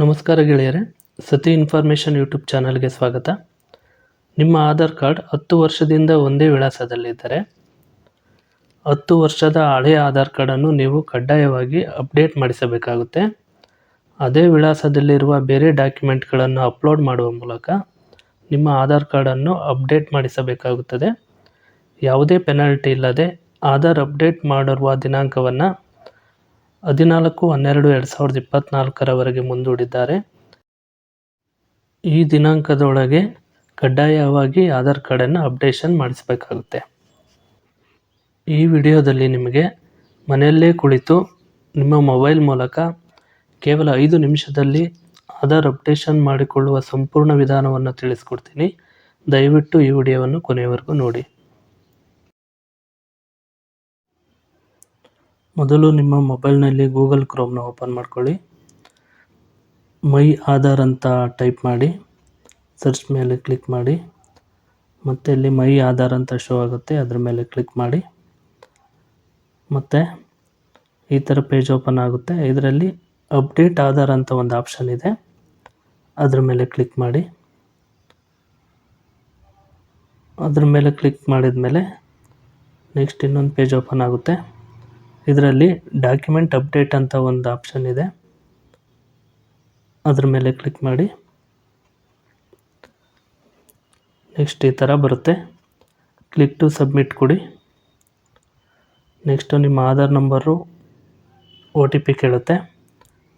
ನಮಸ್ಕಾರ ಗೆಳೆಯರೆ, ಸತಿ ಇನ್ಫಾರ್ಮೇಷನ್ ಯೂಟ್ಯೂಬ್ ಚಾನಲ್ಗೆ ಸ್ವಾಗತ. ನಿಮ್ಮ ಆಧಾರ್ ಕಾರ್ಡ್ ಹತ್ತು ವರ್ಷದಿಂದ ಒಂದೇ ವಿಳಾಸದಲ್ಲಿದ್ದರೆ, ಹತ್ತು ವರ್ಷದ ಹಳೆಯ ಆಧಾರ್ ಕಾರ್ಡನ್ನು ನೀವು ಕಡ್ಡಾಯವಾಗಿ ಅಪ್ಡೇಟ್ ಮಾಡಿಸಬೇಕಾಗುತ್ತೆ. ಅದೇ ವಿಳಾಸದಲ್ಲಿರುವ ಬೇರೆ ಡಾಕ್ಯುಮೆಂಟ್ಗಳನ್ನು ಅಪ್ಲೋಡ್ ಮಾಡುವ ಮೂಲಕ ನಿಮ್ಮ ಆಧಾರ್ ಕಾರ್ಡನ್ನು ಅಪ್ಡೇಟ್ ಮಾಡಿಸಬೇಕಾಗುತ್ತದೆ. ಯಾವುದೇ ಪೆನಾಲ್ಟಿ ಇಲ್ಲದೆ ಆಧಾರ್ ಅಪ್ಡೇಟ್ ಮಾಡಿರುವ ದಿನಾಂಕವನ್ನು ಹದಿನಾಲ್ಕು, ಹನ್ನೆರಡು, ಎರಡು ಸಾವಿರದ ಇಪ್ಪತ್ತ್ನಾಲ್ಕರವರೆಗೆ ಮುಂದೂಡಿದ್ದಾರೆ. ಈ ದಿನಾಂಕದೊಳಗೆ ಕಡ್ಡಾಯವಾಗಿ ಆಧಾರ್ ಕಾರ್ಡನ್ನು ಅಪ್ಡೇಷನ್ ಮಾಡಿಸಬೇಕಾಗುತ್ತೆ. ಈ ವಿಡಿಯೋದಲ್ಲಿ ನಿಮಗೆ ಮನೆಯಲ್ಲೇ ಕುಳಿತು ನಿಮ್ಮ ಮೊಬೈಲ್ ಮೂಲಕ ಕೇವಲ ಐದು ನಿಮಿಷದಲ್ಲಿ ಆಧಾರ್ ಅಪ್ಡೇಷನ್ ಮಾಡಿಕೊಳ್ಳುವ ಸಂಪೂರ್ಣ ವಿಧಾನವನ್ನು ತಿಳಿಸ್ಕೊಡ್ತೀನಿ. ದಯವಿಟ್ಟು ಈ ವಿಡಿಯೋವನ್ನು ಕೊನೆಯವರೆಗೂ ನೋಡಿ. ಮೊದಲು ನಿಮ್ಮ ಮೊಬೈಲ್ನಲ್ಲಿ ಗೂಗಲ್ ಕ್ರೋಮ್ನ ಓಪನ್ ಮಾಡ್ಕೊಳ್ಳಿ. ಮೈ ಆಧಾರ್ ಅಂತ ಟೈಪ್ ಮಾಡಿ, ಸರ್ಚ್ ಮೇಲೆ ಕ್ಲಿಕ್ ಮಾಡಿ, ಮತ್ತು ಇಲ್ಲಿ ಮೈ ಆಧಾರ್ ಅಂತ ಶೋ ಆಗುತ್ತೆ, ಅದ್ರ ಮೇಲೆ ಕ್ಲಿಕ್ ಮಾಡಿ. ಮತ್ತು ಈ ಥರ ಪೇಜ್ ಓಪನ್ ಆಗುತ್ತೆ. ಇದರಲ್ಲಿ ಅಪ್ಡೇಟ್ ಆಧಾರ್ ಅಂತ ಒಂದು ಆಪ್ಷನ್ ಇದೆ, ಅದ್ರ ಮೇಲೆ ಕ್ಲಿಕ್ ಮಾಡಿ. ಅದ್ರ ಮೇಲೆ ಕ್ಲಿಕ್ ಮಾಡಿದ ಮೇಲೆ ನೆಕ್ಸ್ಟ್ ಇನ್ನೊಂದು ಪೇಜ್ ಓಪನ್ ಆಗುತ್ತೆ. ಇದರಲ್ಲಿ ಡಾಕ್ಯುಮೆಂಟ್ ಅಪ್ಡೇಟ್ ಅಂತ ಒಂದು ಆಪ್ಷನ್ ಇದೆ. ಅದ್ರ ಮೇಲೆ ಕ್ಲಿಕ್ ಮಾಡಿ. ನೆಕ್ಸ್ಟ್ ಈ ಥರ ಬರುತ್ತೆ. ಕ್ಲಿಕ್ ಟು ಸಬ್ಮಿಟ್ ಕೊಡಿ. ನೆಕ್ಸ್ಟು ನಿಮ್ಮ Aadhaar number O T P ಕೇಳುತ್ತೆ.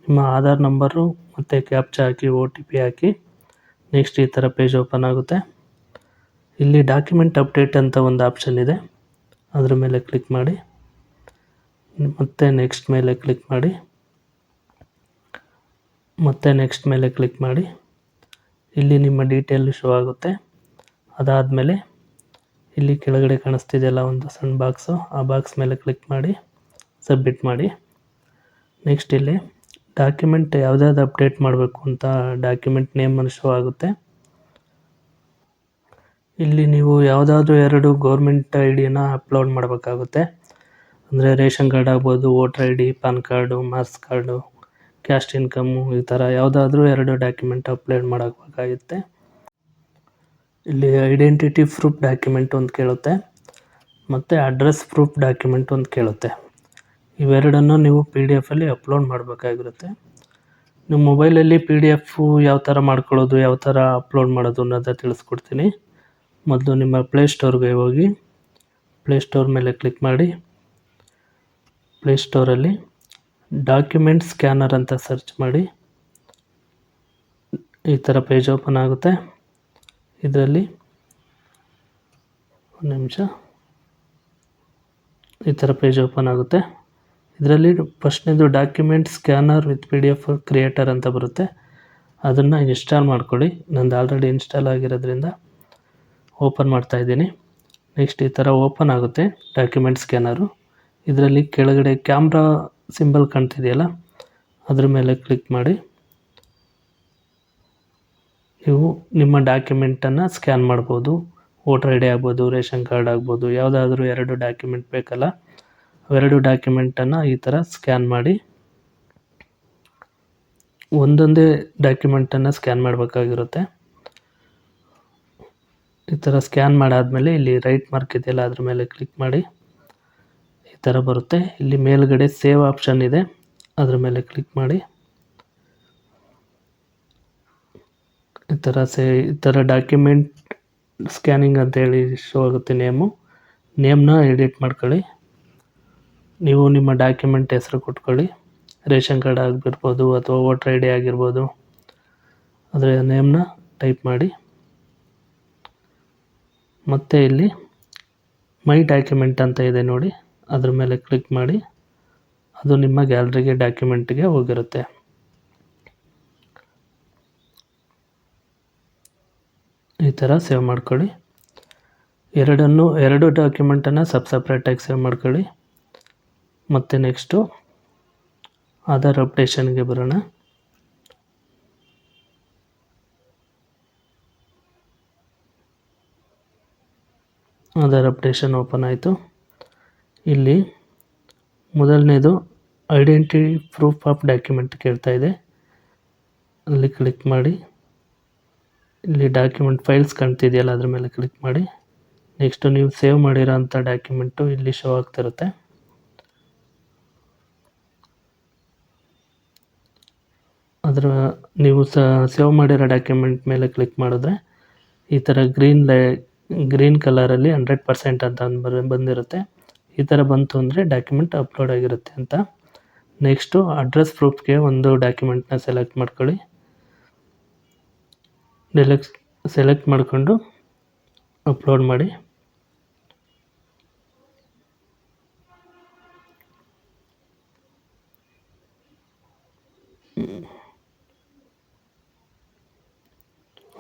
ನಿಮ್ಮ ಆಧಾರ್ ನಂಬರು ಮತ್ತು ಕ್ಯಾಪ್ಚ ಹಾಕಿ ಒ ಟಿ ಪಿ ಹಾಕಿ. ನೆಕ್ಸ್ಟ್ ಈ ಥರ ಪೇಜ್ ಓಪನ್ ಆಗುತ್ತೆ. ಇಲ್ಲಿ ಡಾಕ್ಯುಮೆಂಟ್ ಅಪ್ಡೇಟ್ ಅಂತ ಒಂದು ಆಪ್ಷನ್ ಇದೆ. ಅದ್ರ ಮೇಲೆ ಕ್ಲಿಕ್ ಮಾಡಿ. ಮತ್ತೆ ನೆಕ್ಸ್ಟ್ ಮೇಲೆ ಕ್ಲಿಕ್ ಮಾಡಿ. ಮತ್ತೆ ನೆಕ್ಸ್ಟ್ ಮೇಲೆ ಕ್ಲಿಕ್ ಮಾಡಿ. ಇಲ್ಲಿ ನಿಮ್ಮ ಡೀಟೇಲ್ ಶೋ ಆಗುತ್ತೆ. ಅದಾದಮೇಲೆ ಇಲ್ಲಿ ಕೆಳಗಡೆ ಕಾಣಿಸ್ತಿದೆಯಲ್ಲ ಒಂದು ಸಣ್ಣ ಬಾಕ್ಸು ಆ ಬಾಕ್ಸ್ ಮೇಲೆ ಕ್ಲಿಕ್ ಮಾಡಿ ಸಬ್ಮಿಟ್ ಮಾಡಿ. ನೆಕ್ಸ್ಟ್ ಇಲ್ಲಿ ಡಾಕ್ಯುಮೆಂಟ್ ಯಾವುದಾದ್ರು ಅಪ್ಡೇಟ್ ಮಾಡಬೇಕು ಅಂತ ಡಾಕ್ಯುಮೆಂಟ್ ನೇಮನ್ನು ಶೋ ಆಗುತ್ತೆ. ಇಲ್ಲಿ ನೀವು ಯಾವುದಾದ್ರೂ ಎರಡು ಗೌರ್ಮೆಂಟ್ ಐ ಡಿಯನ್ನು ಅಪ್ಲೋಡ್ ಮಾಡಬೇಕಾಗುತ್ತೆ. ಅಂದರೆ ರೇಷನ್ ಕಾರ್ಡ್ ಆಗ್ಬೋದು, voter I D PAN card, marks card, caste income ಈ ಥರ ಯಾವುದಾದ್ರೂ ಎರಡು ಡಾಕ್ಯುಮೆಂಟ್ ಅಪ್ಲೋಡ್ ಮಾಡಬೇಕಾಗುತ್ತೆ ಇಲ್ಲಿ ಐಡೆಂಟಿಟಿ ಪ್ರೂಫ್ ಡಾಕ್ಯುಮೆಂಟ್ ಒಂದು ಕೇಳುತ್ತೆ, ಮತ್ತು ಅಡ್ರೆಸ್ ಪ್ರೂಫ್ ಡಾಕ್ಯುಮೆಂಟ್ ಒಂದು ಕೇಳುತ್ತೆ. ಇವೆರಡನ್ನು ನೀವು ಪಿ ಡಿ ಎಫಲ್ಲಿ ಅಪ್ಲೋಡ್ ಮಾಡಬೇಕಾಗಿರುತ್ತೆ. ನಿಮ್ಮ ಮೊಬೈಲಲ್ಲಿ ಪಿ ಡಿ ಎಫು ಯಾವ ಥರ ಮಾಡ್ಕೊಳ್ಳೋದು, ಯಾವ ಥರ ಅಪ್ಲೋಡ್ ಮಾಡೋದು ಅನ್ನೋದು ತಿಳಿಸ್ಕೊಡ್ತೀನಿ. ಮೊದಲು ನಿಮ್ಮ ಪ್ಲೇಸ್ಟೋರ್ಗೆ ಹೋಗಿ ಪ್ಲೇಸ್ಟೋರ್ ಮೇಲೆ ಕ್ಲಿಕ್ ಮಾಡಿ ಪ್ಲೇಸ್ಟೋರಲ್ಲಿ ಡಾಕ್ಯುಮೆಂಟ್ ಸ್ಕ್ಯಾನರ್ ಅಂತ ಸರ್ಚ್ ಮಾಡಿ ಈ ಥರ ಪೇಜ್ ಓಪನ್ ಆಗುತ್ತೆ. ಇದರಲ್ಲಿ ಒಂದು ನಿಮಿಷ. ಈ ಥರ ಪೇಜ್ ಓಪನ್ ಆಗುತ್ತೆ. ಇದರಲ್ಲಿ ಫಸ್ಟ್ನೇದು document scanner with P D F creator ಅಂತ ಬರುತ್ತೆ. ಅದನ್ನು ಇನ್ಸ್ಟಾಲ್ ಮಾಡ್ಕೊಳ್ಳಿ. ನಂದು ಆಲ್ರೆಡಿ ಇನ್ಸ್ಟಾಲ್ ಆಗಿರೋದ್ರಿಂದ ಓಪನ್ ಮಾಡ್ತಾ ಇದ್ದೀನಿ. ನೆಕ್ಸ್ಟ್ ಈ ಥರ ಓಪನ್ ಆಗುತ್ತೆ ಡಾಕ್ಯುಮೆಂಟ್ ಸ್ಕ್ಯಾನರು ಇದರಲ್ಲಿ ಕೆಳಗಡೆ ಕ್ಯಾಮ್ರಾ ಸಿಂಬಲ್ ಕಾಣ್ತಿದೆಯಲ್ಲ, ಅದ್ರ ಮೇಲೆ ಕ್ಲಿಕ್ ಮಾಡಿ. ನೀವು ನಿಮ್ಮ ಡಾಕ್ಯುಮೆಂಟನ್ನು ಸ್ಕ್ಯಾನ್ ಮಾಡ್ಬೋದು. ವೋಟರ್ ಐ ಡಿ ಆಗ್ಬೋದು, ರೇಷನ್ ಕಾರ್ಡ್ ಆಗ್ಬೋದು, ಯಾವುದಾದ್ರೂ ಎರಡು ಡಾಕ್ಯುಮೆಂಟ್ ಬೇಕಲ್ಲ, ಅವೆರಡು ಡಾಕ್ಯುಮೆಂಟನ್ನು ಈ ಥರ ಸ್ಕ್ಯಾನ್ ಮಾಡಿ. ಒಂದೊಂದೇ ಡಾಕ್ಯುಮೆಂಟನ್ನು ಸ್ಕ್ಯಾನ್ ಮಾಡಬೇಕಾಗಿರುತ್ತೆ. ಈ ಥರ ಸ್ಕ್ಯಾನ್ ಮಾಡಾದಮೇಲೆ ಇಲ್ಲಿ ರೈಟ್ ಮಾರ್ಕ್ ಇದೆಯಲ್ಲ, ಅದ್ರ ಮೇಲೆ ಕ್ಲಿಕ್ ಮಾಡಿ. ಈ ಥರ ಬರುತ್ತೆ. ಇಲ್ಲಿ ಮೇಲ್ಗಡೆ ಸೇವ್ ಆಪ್ಷನ್ ಇದೆ. ಅದರ ಮೇಲೆ ಕ್ಲಿಕ್ ಮಾಡಿ. ಈ ಥರ ಸೇ, ಈ ಥರ ಡಾಕ್ಯುಮೆಂಟ್ ಸ್ಕ್ಯಾನಿಂಗ್ ಅಂತೇಳಿ ಶೋ ಆಗುತ್ತೆ ನೇಮು. ನೇಮ್ನ ಎಡಿಟ್ ಮಾಡ್ಕೊಳ್ಳಿ. ನೀವು ನಿಮ್ಮ ಡಾಕ್ಯುಮೆಂಟ್ ಹೆಸರು ಕೊಟ್ಕೊಳ್ಳಿ. ರೇಷನ್ ಕಾರ್ಡ್ ಆಗಿರ್ಬೋದು ಅಥವಾ ವೋಟರ್ ಐ ಡಿ ಆಗಿರ್ಬೋದು. ಅದರ ನೇಮ್ನ ಟೈಪ್ ಮಾಡಿ. ಮತ್ತು ಇಲ್ಲಿ ಮೈ ಡಾಕ್ಯುಮೆಂಟ್ ಅಂತ ಇದೆ ನೋಡಿ. ಅದ್ರ ಮೇಲೆ ಕ್ಲಿಕ್ ಮಾಡಿ, ಅದು ನಿಮ್ಮ ಗ್ಯಾಲರಿಗೆ ಡಾಕ್ಯುಮೆಂಟ್ಗೆ ಹೋಗಿರುತ್ತೆ. ಈ ಥರ ಸೇವ್ ಮಾಡ್ಕೊಳ್ಳಿ. ಎರಡನ್ನು, ಎರಡು ಡಾಕ್ಯುಮೆಂಟನ್ನು ಸಬ್ ಸಪ್ರೇಟಾಗಿ ಸೇವ್ ಮಾಡ್ಕೊಳ್ಳಿ. ಮತ್ತು ನೆಕ್ಸ್ಟು ಆಧಾರ್ ಅಪ್ಡೇಷನ್ಗೆ ಬರೋಣ. ಆಧಾರ್ ಅಪ್ಡೇಷನ್ ಓಪನ್ ಆಯಿತು. ಇಲ್ಲಿ ಮೊದಲನೇದು ಐಡೆಂಟಿ ಪ್ರೂಫ್ ಆಫ್ ಡಾಕ್ಯುಮೆಂಟ್ ಕೇಳ್ತಾ ಇದೆ. ಅಲ್ಲಿ ಕ್ಲಿಕ್ ಮಾಡಿ. ಇಲ್ಲಿ ಡಾಕ್ಯುಮೆಂಟ್ ಫೈಲ್ಸ್ ಕಾಣ್ತಿದೆಯಲ್ಲ, ಅದ್ರ ಮೇಲೆ ಕ್ಲಿಕ್ ಮಾಡಿ. ನೆಕ್ಸ್ಟು ನೀವು ಸೇವ್ ಮಾಡಿರೋ ಅಂಥ ಡಾಕ್ಯುಮೆಂಟು ಇಲ್ಲಿ ಶೋ ಆಗ್ತಿರುತ್ತೆ ಅದರ ನೀವು ಸ ಸೇವ್ ಮಾಡಿರೋ ಡಾಕ್ಯುಮೆಂಟ್ ಮೇಲೆ ಕ್ಲಿಕ್ ಮಾಡಿದ್ರೆ ಈ ಥರ ಗ್ರೀನ್ ಲೈ ಗ್ರೀನ್ ಕಲರಲ್ಲಿ ಹಂಡ್ರೆಡ್ ಪರ್ಸೆಂಟ್ ಅಂತ ಬಂದಿರುತ್ತೆ. ಈ ಥರ ಬಂತು ಅಂದರೆ ಡಾಕ್ಯುಮೆಂಟ್ ಅಪ್ಲೋಡ್ ಆಗಿರುತ್ತೆ ಅಂತ. ನೆಕ್ಸ್ಟು ಅಡ್ರೆಸ್ ಪ್ರೂಫ್ಗೆ ಒಂದು ಡಾಕ್ಯುಮೆಂಟ್ನ ಸೆಲೆಕ್ಟ್ ಮಾಡ್ಕೊಳ್ಳಿ. ಡೆಲೆಕ್ಸ್ ಸೆಲೆಕ್ಟ್ ಮಾಡಿಕೊಂಡು ಅಪ್ಲೋಡ್ ಮಾಡಿ.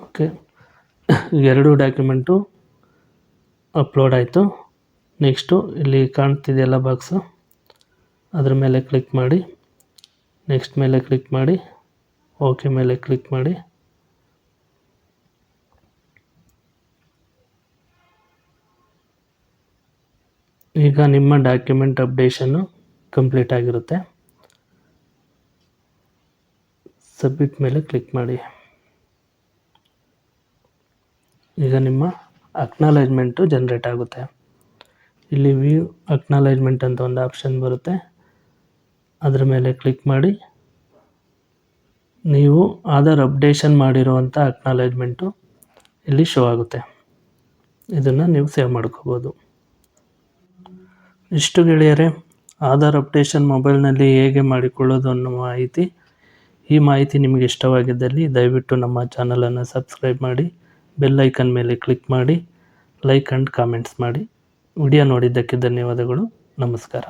ಓಕೆ ಎರಡು ಡಾಕ್ಯುಮೆಂಟು ಅಪ್ಲೋಡ್ ಆಯಿತು. ನೆಕ್ಸ್ಟು ಇಲ್ಲಿ ಕಾಣ್ತಿದೆಯಲ್ಲ ಬಾಕ್ಸು ಅದ್ರ ಮೇಲೆ ಕ್ಲಿಕ್ ಮಾಡಿ. ನೆಕ್ಸ್ಟ್ ಮೇಲೆ ಕ್ಲಿಕ್ ಮಾಡಿ. ಓಕೆ ಮೇಲೆ ಕ್ಲಿಕ್ ಮಾಡಿ. ಈಗ ನಿಮ್ಮ ಡಾಕ್ಯುಮೆಂಟ್ ಅಪ್ಡೇಷನ್ನು ಕಂಪ್ಲೀಟ್ ಆಗಿರುತ್ತೆ. ಸಬ್ಮಿಟ್ ಮೇಲೆ ಕ್ಲಿಕ್ ಮಾಡಿ. ಈಗ ನಿಮ್ಮ ಅಕ್ನಾಲಜ್ಮೆಂಟು ಜನ್ರೇಟ್ ಆಗುತ್ತೆ. ಇಲ್ಲಿ ವ್ಯೂ ಅಕ್ನಾಲೇಜ್ಮೆಂಟ್ ಅಂತ ಒಂದು ಆಪ್ಷನ್ ಬರುತ್ತೆ. ಅದರ ಮೇಲೆ ಕ್ಲಿಕ್ ಮಾಡಿ. ನೀವು ಆಧಾರ್ ಅಪ್ಡೇಷನ್ ಮಾಡಿರುವಂಥ ಅಕ್ನಾಲೇಜ್ಮೆಂಟು ಇಲ್ಲಿ ಶೋ ಆಗುತ್ತೆ. ಇದನ್ನು ನೀವು ಸೇವ್ ಮಾಡ್ಕೋಬೋದು. ಇಷ್ಟು ಗೆಳೆಯರೆ ಆಧಾರ್ ಅಪ್ಡೇಷನ್ ಮೊಬೈಲ್ನಲ್ಲಿ ಹೇಗೆ ಮಾಡಿಕೊಳ್ಳೋದು ಅನ್ನೋ ಮಾಹಿತಿ ಈ ಮಾಹಿತಿ ನಿಮಗೆ ಇಷ್ಟವಾಗಿದ್ದಲ್ಲಿ ದಯವಿಟ್ಟು ನಮ್ಮ ಚಾನಲನ್ನು ಸಬ್ಸ್ಕ್ರೈಬ್ ಮಾಡಿ ಬೆಲ್ ಐಕನ್ ಮೇಲೆ ಕ್ಲಿಕ್ ಮಾಡಿ ಲೈಕ್ ಆ್ಯಂಡ್ ಕಾಮೆಂಟ್ಸ್ ಮಾಡಿ. ವಿಡಿಯೋ ನೋಡಿದ್ದಕ್ಕೆ ಧನ್ಯವಾದಗಳು. ನಮಸ್ಕಾರ.